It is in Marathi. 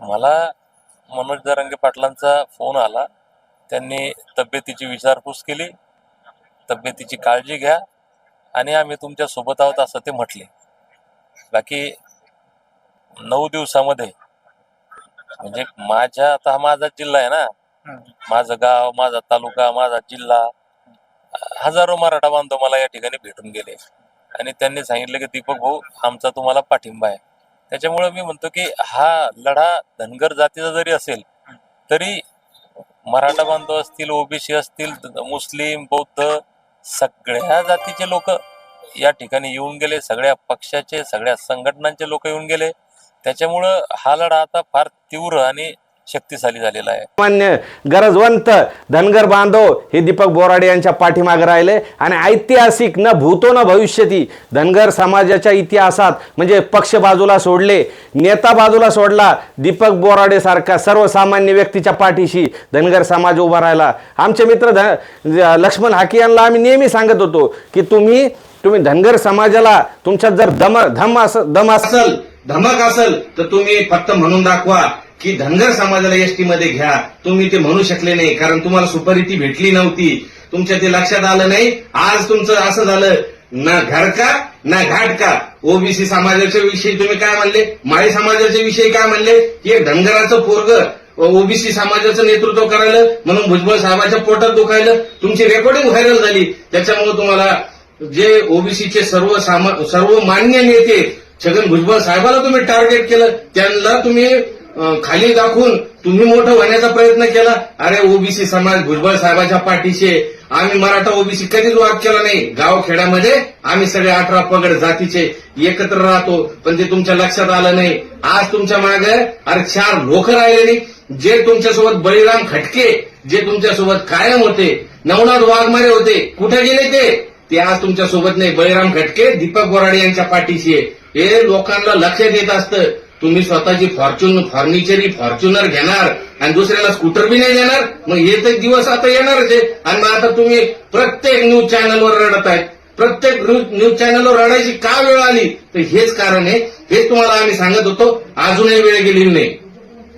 मला मनोज दरंगे पाटलांचा फोन आला. त्यांनी तब्येतीची विचारपूस केली. तब्येतीची काळजी घ्या आणि आम्ही तुमच्यासोबत आहोत असं ते म्हटले. बाकी नऊ दिवसामध्ये म्हणजे माझ्या आता हा माझा जिल्हा आहे ना. माझं गाव माझा तालुका माझा जिल्हा हजारो मराठा बांधव मला या ठिकाणी भेटून गेले. आणि त्यांनी सांगितलं की दीपक भाऊ आमचा तुम्हाला पाठिंबा आहे. त्याच्यामुळे मी म्हणतो की हा लढा धनगर जातीचा जरी असेल तरी मराठा बांधव असतील ओबीसी असतील मुस्लिम बौद्ध सगळ्या जातीचे लोक या ठिकाणी येऊन गेले. सगळ्या पक्षाचे सगळ्या संघटनांचे लोक येऊन गेले. त्याच्यामुळं हा लढा आता फार तीव्र आणि शक्तिशाली झालेला आहे. सामान्य गरजवंत धनगर बांधव हे दीपक बोराडे यांच्या पाठीमागे राहिले आणि ऐतिहासिक न भूतो न भविष्यती धनगर समाजाच्या इतिहासात म्हणजे पक्ष बाजूला सोडले नेता बाजूला सोडला दीपक बोराडे सारखा सर्वसामान्य व्यक्तीच्या पाठीशी धनगर समाज उभा राहिला. आमचे मित्र ध लक्ष्मण हाके यांना आम्ही नेहमी सांगत होतो की तुम्ही तुम्ही धनगर समाजाला तुमच्यात जर दम धम अस दम असेल धमक असेल तर तुम्ही फक्त म्हणून दाखवा. की धनगर समाजाला एसटी मध्ये घ्या. तुम्ही ते म्हणू शकले नाही कारण तुम्हाला सुपारी भेटली नव्हती. तुमच्या ते लक्षात आलं नाही. आज तुमचं असं झालं ना घर का ना घाट का? ओबीसी समाजाच्या विषयी तुम्ही काय म्हणले? माळी समाजाच्या विषयी काय म्हणले? की एक धनगराचं पोरग ओबीसी समाजाचं नेतृत्व करायला म्हणून भुजबळ साहेबाच्या पोटात दुखायलं. तुमची रेकॉर्डिंग व्हायरल झाली. त्याच्यामुळे तुम्हाला जे ओबीसीचे सर्व सर्व मान्य नेते छगन भुजबळ साहेबाला तुम्ही टार्गेट केलं त्यांना तुम्ही खाली दाखवून तुम्ही मोठं होण्याचा प्रयत्न केला. अरे ओबीसी समाज भुजबळ साहेबाच्या पाठीशी. आम्ही मराठा ओबीसी कधीच वाद केला नाही. गाव खेड्यामध्ये आम्ही सगळे अठरा पगड जातीचे एकत्र राहतो पण ते तुमच्या लक्षात आलं नाही. आज तुमच्या मागे अरे चार लोक राहिले नाही जे तुमच्यासोबत बळीराम खटके जे तुमच्यासोबत कायम होते नवनाथ वाघमारे होते कुठे गेले ते? ते आज तुमच्यासोबत नाही. बळीराम खटके दीपक बोराडे यांच्या पाठीशी हे लोकांना लक्षात येत असतं. तुम्ही स्वतःची फॉर्च्युन फर्निचरी फॉर्च्युनर घेणार आणि दुसऱ्याला स्कूटर बी नाही देणार? मग हे तर दिवस आता येणारच आहे आणि मग आता तुम्ही प्रत्येक न्यूज चॅनलवर रडत आहेत. प्रत्येक न्यूज चॅनलवर रडायची का वेळ आली? तर हेच कारण आहे. हेच तुम्हाला आम्ही सांगत होतो. अजूनही वेळ गेलेली नाही.